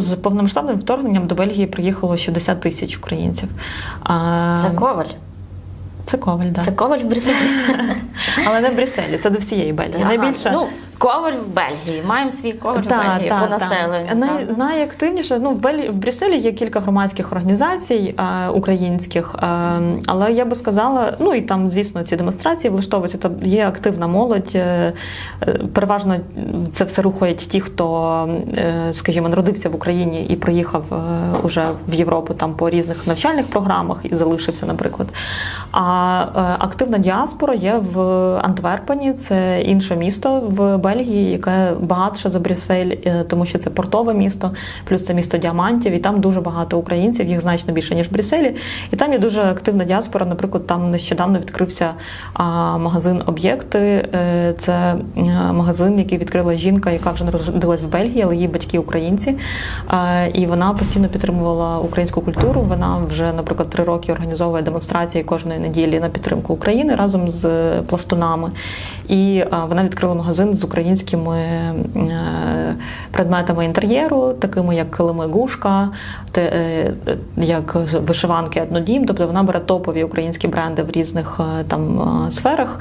З повномасштабним вторгненням до Бельгії приїхало 60 тисяч українців. А, Це коваль. це Коваль, да. Це коваль в Брюсселі. але не в Брюсселі, це до всієї Бельгії. Ага. Найбільше Ну, коваль в Бельгії. Маємо свій коваль в Бельгії так, по населенню. Най, правда? найактивніше ну в Белі в Брюсселі є кілька громадських організацій е, українських, е, але я би сказала, ну і там, звісно, ці демонстрації влаштовуються. То є активна молодь. Е, е, переважно це все рухають ті, хто, е, скажімо, народився в Україні і приїхав е, уже в Європу там по різних навчальних програмах і залишився, наприклад. А е, активна діаспора є в Антверпені, це інше місто в Бельгії, яке багатше за Брюссель, е, тому що це портове місто, плюс це місто діамантів, і там дуже багато українців, їх значно більше ніж в Брюсселі. І там є дуже активна діаспора. Наприклад, там нещодавно відкрився магазин об'єкти. Е, Це е, магазин, який відкрила жінка, яка вже народилась в Бельгії, але її батьки українці. І вона постійно підтримувала українську культуру. Вона вже, наприклад, три роки організовує демонстрації кожної неділі на підтримку України разом з пластунами. І вона відкрила магазин з українськими е, предметами інтер'єру, такими як килими гушка, е, як вишиванки однодім. Тобто вона бере топові українські бренди в різних е, там е, сферах